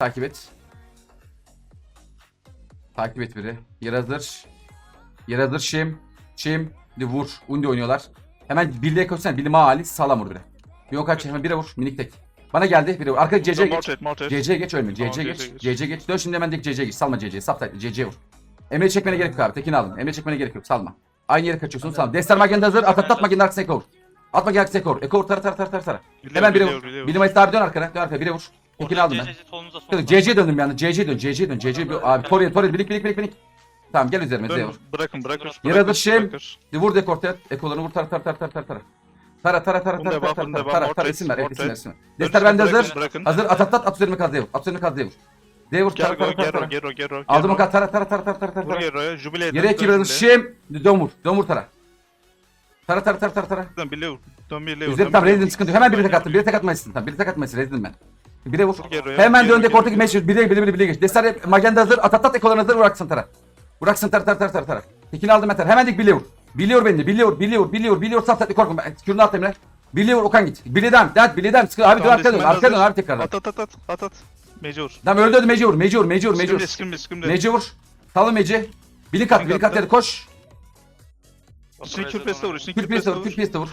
Takip et. Takip et biri. Yer hazır. Yer hazır Şim. Şim. Bir vur. Undi oynuyorlar. Hemen birliğe koşsana. Birliğe maali sağlam vur bire. Bir o kaç hemen bire vur. Minik tek. Bana geldi. Bire vur. Arka CC'ye geç. CC'ye geç ölme. CC'ye geç. CC 'ye geç. CC'ye geç. Dön şimdi hemen dik CC'ye geç. Salma CC'ye. Sap taytlı. CC'ye vur. Emre çekmene gerek yok abi. Tekin aldım. Emre çekmene gerek yok. Salma. Aynı yere kaçıyorsun. Salma. Destar magenda hazır. At at at magenda arkasına eko vur. At magenda arkasına eko vur. Eko vur. Tara tara tara tara Hemen bire vur. Bilim ayısı abi dön arkana. Dön arkana. Bire vur. Tekin aldım ben. CC. CC'ye döndüm bir anda. CC'ye dön. CC'ye dön. CC'ye bir abi. Torye Torye bilik bilik bilik bilik. Tamam gel üzerime. Z Dön, vur. bırakın bırakır. Yere bırakır. Bir vur dekor ortaya. Ekolarını vur. Tara tara tara tara tara tara. Tara tara tara tara tara tara tara tara isim ver. Ortaya. isim ver isim ver. Destar bende Bırakın, hazır. bırakın. Hazır at at at at üzerime kaz D vur. At üzerime kaz D vur. D vur. Tara tara tara tara. gero, gero. Aldım o kadar tara tara tara tara tara Vur tara. geroya, jubile edin. Yere jubile. şim. Dön vur. Dön vur tara. Tara tara tara tara tara. Dön bile vur. Dön bile vur. Üzeri tam vur. sıkıntı. yok. Hemen biri tek attım. Biri tek atmayısın. Tamam biri tek atmayısın. Resident ben. Bir de vur. Hemen dön deportaki meşhur. Bir de bir de bir de geç. Destar magenda hazır. Atatat ekolarını hazır. Bıraksın tara. Bıraksın tara tara tara tara tara. Tekini aldım ben. Hemen dik bile vur. Biliyor beni de. Biliyor, biliyor, biliyor, biliyor. Saf tatlı korkma. Kürünü at Emre. Biliyor Okan git. Bileden, dert, bileden. Sıkı abi dön arkadan dön. Arkadan dön abi tekrar. At at at at at. Mecur. Tamam öldü öldü mecur. Mecur, mecur, mecur. Skimle, skimle, Mecur. Salın meci. Bilik at, bilik at koş. İçine kürpeste vur, içine kürpeste vur. Kürpeste vur.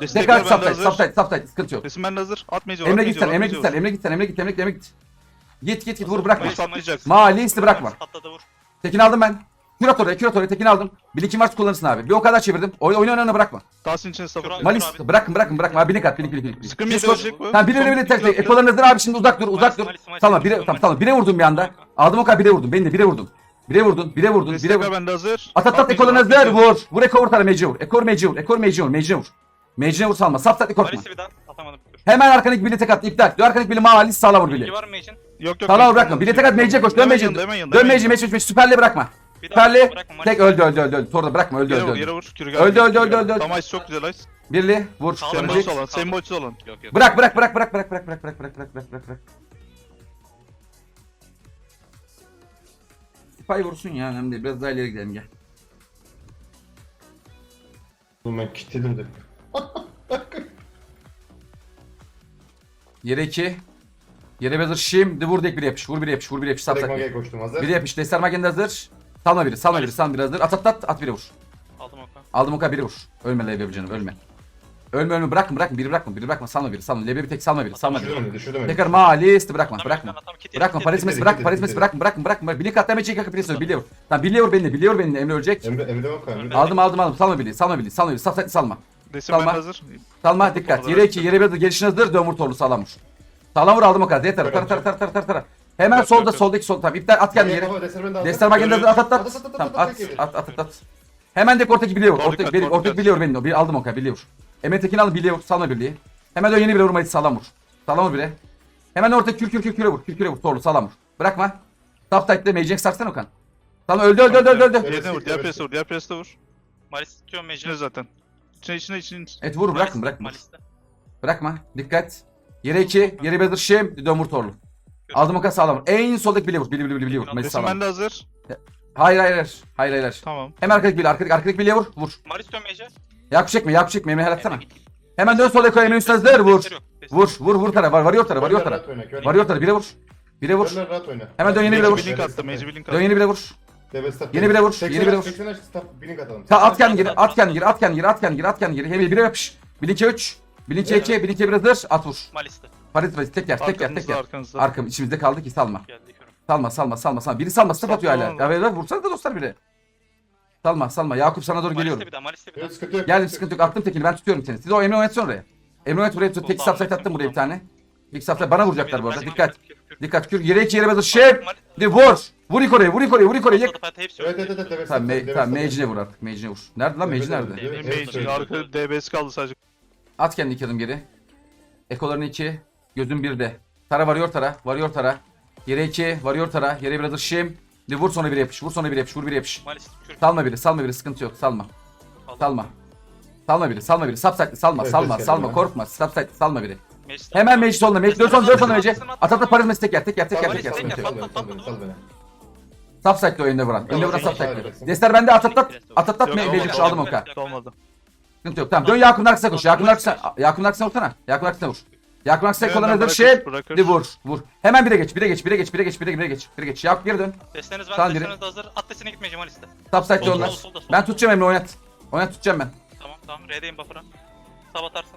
Destek saptayt. hazır. Saptayt. Saptayt. Sıkıntı yok. Resim bende hazır. At mecur. Emre git sen. Emre git sen. Emre git sen. Emre git. Emre git. Emre git. Git git git vur bırakma. Mayıs atlayacaksın. Mahalli isti bırakma. Patladı vur. Tekin aldım ben. Kürat oraya, kürat oraya, tekin aldım. Bir iki maç kullanırsın abi. Bir o kadar çevirdim. Oyun oyun oyunu bırakma. Tahsin içine sapır. Kral- Malis abi. bırakın bırakın bırakma. Abi bilik at, bilik bilik bilik. yedi koş. ölecek bu. Tamam bire bire bire tek tek. Ekoların hazır abi şimdi uzak dur, uzak dur. Tamam bire, tamam tamam bire vurdum bir anda. Aldım o kadar bire vurdum. Beni de bire vurdum. Bire vurdun, bire vurdun, bire vurdun. bende hazır. At at at mecur, ekoların at hazır. mecur. Vur. Vur ekor meci vur. Ekor meci vur. Ekor meci vur. Meci vur. Mecine vur salma. Saf tatlı korkma. Malis'i bir daha atamadım. Dur. Hemen arkadaki bile tek at. iptal. Dön arkadaki bile mahalis sağla vur bile. İki var mı Mage'in? Yok yok. Sağla yok, bırakma. yok. Bile tek at meciye koş. Dön Hemen meciye. yanında, hemen yanında, Dön hemen meciye. Meciye. Süperli bırakma. Bir daha Süperli. bırakma, Malis. Tek öldü öldü öldü. öldü. Torda bırakma öldü Yere öldü vur, yere öldü. vur. Kürü Öldü, geldi. öldü, öldü, öldü, öldü. Tamam çok güzel Ice. Birli vur. Sağlam Sönecek. Sembolcü olan, sembolcü olan. Yok yok. Bırak bırak bırak bırak bırak bırak bırak bırak bırak bırak bırak bırak bırak. Spy vursun ya önemli değil. Biraz daha ileri gidelim gel. Oğlum ben kilitledim de. Yere 2. Yere bir hazır şimdi vur dek bir yapış. Vur bir yapış. Vur bir yapış. Sap Direkt sap. magaya koştum hazır. Bir yapış. Destar magende hazır. Salma biri. Salma biri. Salma biri hazır. At at at. At biri vur. Aldım oka. Aldım o kadar biri vur. Ölme Lebebi canım ölme. Ölme ölme bırakma bırakma biri bırakma biri bırakma salma biri salma Lebebi tek salma biri salma Düşürdüm biri. düşürdüm önü. Tekrar malisti bırakma bırakma. Bırakma Paris Messi Bitti, bırak bitti, Paris. Messi bırakma bırakma bırakma. Bilik atlamaya çek yakın piyasa biliyor. Tamam biliyor beni biliyor beni Emre ölecek. Emre Emre bak Emre. Aldım aldım aldım salma bili salma bili salma saf saf salma. Resim bende hazır. Salma dikkat. Yere iki yere bir gelişine hazır dön vur torlu sağlam vur. Sağlam vur aldım o kadar. Yeter. Tara tara tara tara tara. Hemen Yok, solda yok, yok. soldaki sol tamam iptal at kendini yere. Destar hazır at at at. At, at, Tamam at, at at, at. Hemen de ortaki biliyor. Doğru biliyor. doğru Ortaki dikkat. biliyor beni. Bir aldım o kadar biliyor. Emre Tekin aldım biliyor. Salma birliği. Hemen dön yeni bir vurmayı sağlam vur. Sağlam vur bire. Hemen orta kür kür kür küre vur. Kür küre vur. Torlu sağlam vur. Bırakma. Top tight'le Magic'e sarsana Okan. Tamam öldü öldü öldü öldü. öldü. Vur. Diğer preste vur. Diğer preste vur. Malis tutuyor. İçine zaten. İçine içine içine. Evet vur bırakma bırakma. Malis'te. Bırakma. Dikkat. Yere iki. Yere bir hazır şim. Dön vur torlu. Aldım o kadar sağlam. En soldaki bile vur. Bili bili bili bili vur. Resim sağlam. bende hazır. Hayır hayır hayır. Hayır hayır. Tamam. Hemen arkadaki bile arkadaki arkadaki bile vur. Vur. Tutuyor Mage'e. Yakup çekme. Yakup çekme. Emre git. Hemen dön sola koy. Emre üstüne hazır. Vur. Vur vur vur tara. Var varıyor tara. Varıyor tara. Varıyor tara. Bire vur. Bire vur. Hemen dön yeni bile vur. Dön yeni bile vur. Debe stop. Yeni bire vur, 80 yeni bire vur. 80 aç, stop. Blink atalım. Ta at kendini geri. At kendini geri. At kendini geri. At kendini geri. At kendini geri. Hemen bire yapış. Bilinke 3. Bilinke 2. Bilinke 1 hazır. At vur. Malis'te. Paris Paris tek yer. Tek yer. Tek yer. Arkam içimizde kaldı ki salma. Geldi körüm. Salma salma salma salma. Biri salma. Stop atıyor hala. Ya ver vursana da dostlar biri. Salma salma. Yakup sana doğru geliyorum. Malis'te bir daha Malis'te bir daha. Sıkıntı yok. Geldim sıkıntı yok. Attım tekini. Ben tutuyorum seni. Siz o Emre oynatın oraya. Emre oynat buraya tut. Tek subsite attım buraya bir tane. İlk subsite bana vuracaklar bu arada. Dikkat. Dikkat kür. Yere iki yere. Malis- De vur. Vur ilk oraya. Vur ilk oraya. Vur ilk oraya. Hepsi Evet evet evet. debe Tamam, me tamam. Mage'ine vur artık. Mage'ine vur. Nerede lan Mage Evet, nerede? evet, Mage evet, evet. arkada DBS kaldı sadece. At kendini iki adım geri. Ekolarını iki. Gözün birde. Tara varıyor tara. Varıyor tara. Yere iki. Varıyor tara. Yere bir adır şim. De vur sonra bir yapış. Vur sonra bir yapış. Vur bir yapış. Salma biri. Salma biri. Sıkıntı yok. Salma. Salma. Salma biri. Salma biri. Subsite'li salma. Evet, salma. evet, salma. evet. Korkma. Subsite'li salma biri. Hemen Mage soluna. Mage dön sonra dön sonra Mage. At at at Paris Mage tek yer. Tek yer. Tek yer. Tek yer. Sıkıntı yok. sal beni, Tap sakla önüne vuran. Önüne vuran sap sakla. Dester bende atatlat. Atatlat mı? Beylik şu aldım oka. Olmadı. Sıkıntı yok. Tamam dön Yakup'un arkasına koş. Yakup'un arkasına. Yakup'un arkasına vursana. Yakup'un arkasına vur. Yakup'un arkasına kullanır bir şey. Bir vur. Vur. Hemen bire geç. Bire geç. Bire geç. Bire geç. Bire geç. Bire geç. Bire geç. Yakup geri dön. Desteniz var. Desteniz hazır. At desene gitmeyeceğim Alice'de. Tap sakla onlar. Ben tutacağım Emre oynat. Oynat tutacağım ben. Tamam tamam. R'deyim buffer'a. Sab atarsın.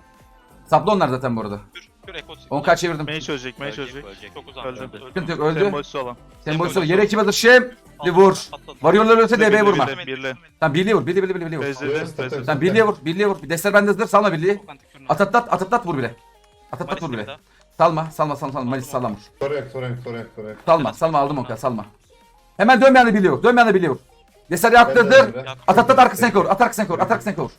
Saplı onlar zaten bu arada. Dur kür Eko. 10k çevirdim. Mage çözecek, mage çözecek. Çok uzak. Öldü. Öldü. Sıkıntı yok öldü. Sembolisi olan. Sen sonra yere iki hazır şey. Hadi vur. Varıyorlar ölse Birli, DB birli, vurma. birli. Birli. Tamam birliğe vur. Birliğe birliğe birliğe vur. Bezdirdi. Tamam birliğe vur. Birliğe vur. Destler bende hazır. Salma birliği. At at at at at vur bile. At at at vur bile. Salma salma salma salma. Malis salma vur. Sorun yok sorun yok. Salma salma aldım o kadar salma. Hemen dönmeyen de biliyor. Dönmeyen de biliyor. Destler Yakup Ben de hazır. öyle. At at at arkasına kor. At arkasına kor. At arkasına kor.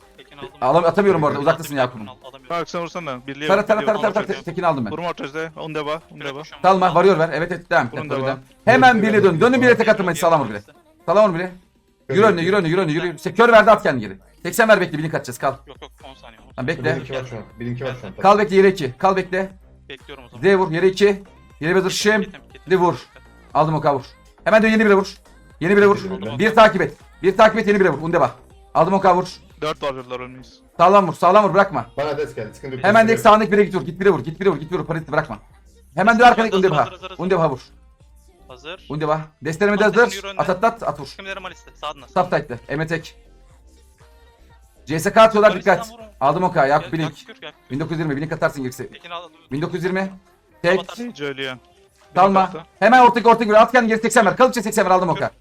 Alam atamıyorum bu arada. Uzaktasın Yakup'un. Alamıyorum. Bak sen vursan ben. Birliğe Tara tara tara tara tekini aldım ben. Vurma ortacıda. Onu deva. Onu deva. Dalma varıyor ver. Evet et devam. Vurun devam. Hemen birliğe dön. Dönün birliğe tek atın hadi salam bile. Salam bile. Yürü önüne yürü önüne yürü önüne yürü. İşte kör verdi at kendini geri. 80 ver bekle bilink atacağız kal. Yok yok 10 saniye. Tamam bekle. Birinki var şu an. Birinki var şu an. Kal bekle yere 2. Kal bekle. Bekliyorum o zaman. D vur yere 2. Yere bir dışım. D vur. Aldım o kavur. Hemen dön yeni bire vur. Yeni bire vur. Bir takip et. Bir takip et yeni bire vur. Unde bak. Aldım o kavur. 4 var ölmeyiz. Sağlam vur sağlam vur bırakma. Bana des geldi sıkıntı yok. Hemen direkt sağındaki birine git vur. Git bire vur. Git bire vur. Git bire vur. Parit bırakma. Hemen dön arkana Hazır, Undebha. hazır, hazır. Undebha vur. Hazır. Undebha. Destlerimi de hazır. At at at at vur. Kimlerim Alice'de. Sağdına. Top tight'lı. Emetek. CSK atıyorlar dikkat. Aldım oka. Yak blink. 1920 blink atarsın girse. 1920. Tek. Hiç Hemen ortaya ortaya gir. At kendini geri 80 ver. Kalıpça 80 ver aldım oka.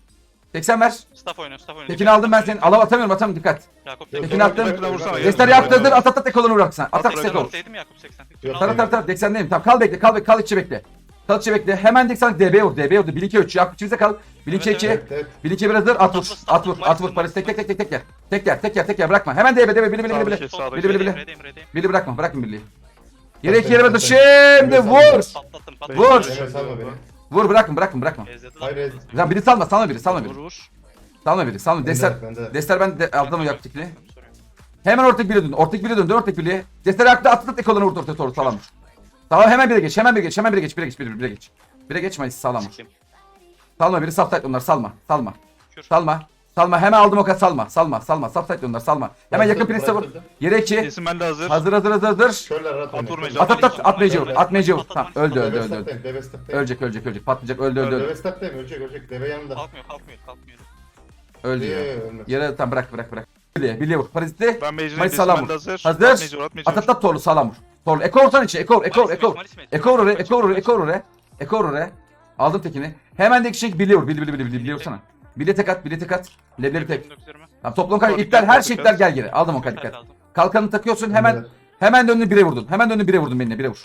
80 ver. Staff oynuyor, staff oynuyor. Tekini aldım ben senin. Alav atamıyorum atamıyorum dikkat. Yakup yok, attım. yok, yok, yok, yok. Destler yaptı hazır at at at ekolunu bırak sen. At at At, ekol. Dedim Yakup 80. Yok, Tara tara tara 80 değil Tamam kal bekle kal bekle kal içi bekle. Kal içi bekle. Hemen dik sana DB vur DB vur. Bilinke 3 Yakup içimize kal. Bilinke Evet, 2. Evet evet. Bilinke bir hazır at vur. At vur at vur. Paris tek tek tek tek tek yer. Tek yer tek yer tek yer bırakma. Hemen DB DB bili bili bili bili. Sağdaki. Bili bili bili. Redeyim, redeyim. Bili bırakma bırakma birliği. Yere iki yere aferin. Şimdi vur. Patlattım, patlattım. Vur. Beni. Vur bırakma bırakma bırakma. Ezledi lan. Hayır hayır. Lan biri salma salma biri salma Vur biri. vur. Salma biri salma. Destler. Bende. Destler ben de aldım o yaptık ne? Sorun yok. Hemen ortak bire dön. Ortak bire dön. Dön ortak birliğe. Destler ayakta at at ekolunu vur ortaya doğru sağlam vur. Tamam hemen bire geç. Hemen bire geç. Hemen bire geç. Bire geç. Bire, bire geç. Bire geç Mayıs sağlam vur. Siktim. Salma biri subside onlar salma. Salma. Kür. Salma. Salma hemen aldım o kadar salma. Salma. Salma. Subside onlar salma. Hemen yakın presse vur. Yere iki. Kesin bende hazır. Hazır hazır hazır hazır. Körler rahat At oynayın. vurmayacağım. At at at at vur. At vur. Tamam öldü öldü öldü öldü. Deve stoplayın. Ölecek ölecek ölecek. Patlayacak öldü öldü öldü. Deve stoplayın, ölecek ölecek. Deve yanında. Kalkmıyor, kalkmıyor, kalkmıyor. Öldü ya. Ölmez. Yere tamam bırak bırak bırak. Birliğe birliğe vur. Parazitli. Ben Mage'in Mayıs salam vur. hazır. Hazır. At vur, at At vur. at at torlu sağlam vur. Torlu. Eko ortan içi. Eko eko Malis eko. mage, Malis mage. Eko oraya eko oraya eko oraya. Eko oraya. Aldım tekini. Hemen de kişi bili vur. Bili bili bili bili bili vursana. Bili tek at bili tek at. Leblebi tek. 1920. Tamam toplam Torlu iptal her şey iptal gel geri. Aldım o kadar Dikkat. Kalkanı takıyorsun hemen hemen döndün bire vurdun. Hemen döndün bire vurdun benimle bire vur.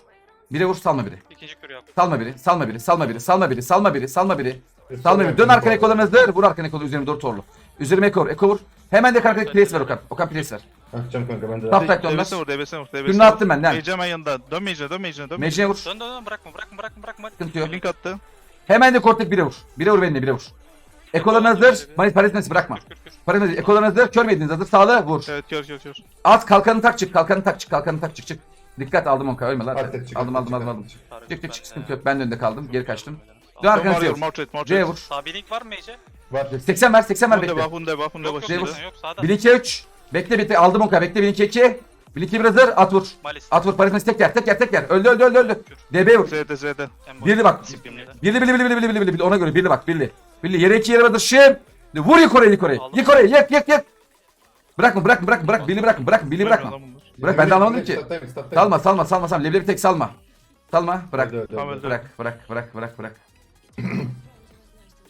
Bire vur salma biri. İkinci kür Yakup. Salma biri. Salma biri. Salma biri. Salma biri. Salma biri. Salma biri. Salma biri. Dön arkana ekolarını hazır. Vur arkana ekolu üzerime doğru torlu. Üzerime eko vur. Eko vur. Hemen de arkadaki place ver Okan. Okan place ver. Atacağım kanka ben de. Tap tak dönmez. Debesine vur, debesine vur, debesine Kürünü attım ben, lan. Hemen yanında. Dön mage'ine, dön mage'ine, dön. Mecine vur. Dön dön dön bırakma bırakma bırakma bırakma. Sıkıntı yok. Link attı. Hemen de kortek bire vur. Bire vur benimle bire vur. Ekolarını hazır. Manis Paris Messi bırakma. Kür kür kür. Paris Messi. Ekolarını hazır. Kör müydiniz hazır. Sağlı vur. Evet kör kör kür. At kalkanı tak çık. Kalkanı tak çık. Kalkanı tak çık çık. Dikkat aldım Okan. Ölme lan. At, çık, Aldım aldım aldım aldım. çık. Çık çık çık sıkıntı yok. Ben de önde kaldım. Geri kaçtım. Dön Dön arkana C varıyorum, vur. Sağ bir link var mı Ece? Var. 80 ver 80 ver bekle. bak, hunde bak, Yok bak. yok yok, yok sağda. Bilinke 3. Bekle bekle aldım Okan. Bekle Bilinke 2. Bilinke bir hazır. At vur. Malis. At vur. Paris tek yer tek yer tek yer. Öldü öldü öldü öldü. DB vur. Z'de, Z'de. Birli bak. Birli birli birli birli birli birli ona göre birli bak birli. Birli yere iki yere badır şim. Vur. Aldım. Yık oraya yık yık yık. Bırakma bırakma bırakma bırak Birli bırakma bırakma Birli bırakma. Bırak ben de anlamadım ki. Salma salma salma salma leblebi tek salma. Salma bırak. Bırak bırak bırak bırak bırak.